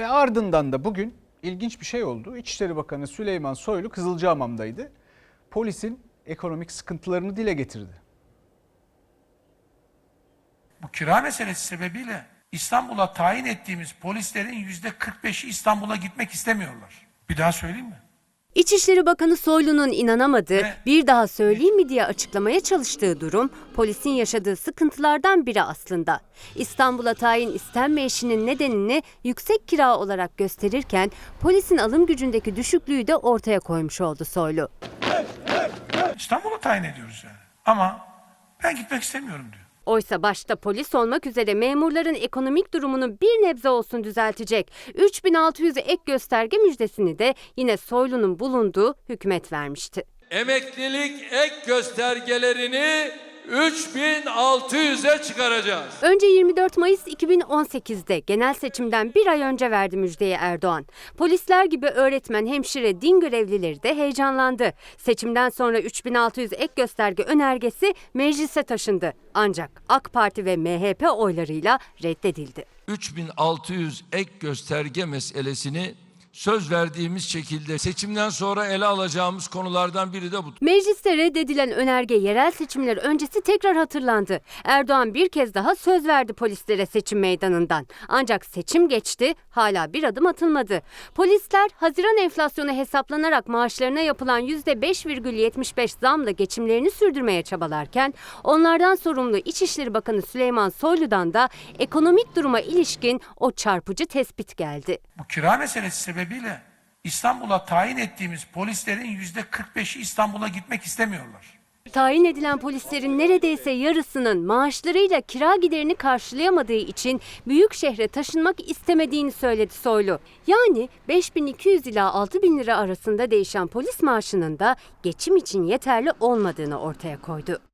Ve ardından da bugün ilginç bir şey oldu. İçişleri Bakanı Süleyman Soylu Kızılcahamam'daydı. Polisin ekonomik sıkıntılarını dile getirdi. Bu kira meselesi sebebiyle İstanbul'a tayin ettiğimiz polislerin yüzde 45'i İstanbul'a gitmek istemiyorlar. Bir daha söyleyeyim mi? İçişleri Bakanı Soylu'nun inanamadığı, bir daha söyleyeyim mi diye açıklamaya çalıştığı durum, polisin yaşadığı sıkıntılardan biri aslında. İstanbul'a tayin istenmeyişinin nedenini yüksek kira olarak gösterirken, polisin alım gücündeki düşüklüğü de ortaya koymuş oldu Soylu. İstanbul'a tayin ediyoruz yani. Ama ben gitmek istemiyorum diyor. Oysa başta polis olmak üzere memurların ekonomik durumunu bir nebze olsun düzeltecek 3600 ek gösterge müjdesini de yine Soylu'nun bulunduğu hükümet vermişti. Emeklilik ek göstergelerini 3600'e çıkaracağız. Önce 24 Mayıs 2018'de genel seçimden bir ay önce verdi müjdeyi Erdoğan. Polisler gibi öğretmen, hemşire, din görevlileri de heyecanlandı. Seçimden sonra 3600 ek gösterge önergesi meclise taşındı. Ancak AK Parti ve MHP oylarıyla reddedildi. 3600 ek gösterge meselesini söz verdiğimiz şekilde seçimden sonra ele alacağımız konulardan biri de bu. Mecliste reddedilen önerge yerel seçimler öncesi tekrar hatırlandı. Erdoğan bir kez daha söz verdi polislere seçim meydanından. Ancak seçim geçti, hala bir adım atılmadı. Polisler Haziran enflasyonu hesaplanarak maaşlarına yapılan %5,75 zamla geçimlerini sürdürmeye çabalarken onlardan sorumlu İçişleri Bakanı Süleyman Soylu'dan da ekonomik duruma ilişkin o çarpıcı tespit geldi. Bu kira meselesi sebebiyle İstanbul'a tayin ettiğimiz polislerin yüzde 45'i İstanbul'a gitmek istemiyorlar. Tayin edilen polislerin neredeyse yarısının maaşlarıyla kira giderini karşılayamadığı için büyük şehre taşınmak istemediğini söyledi Soylu. Yani 5200 ila 6000 lira arasında değişen polis maaşının da geçim için yeterli olmadığını ortaya koydu.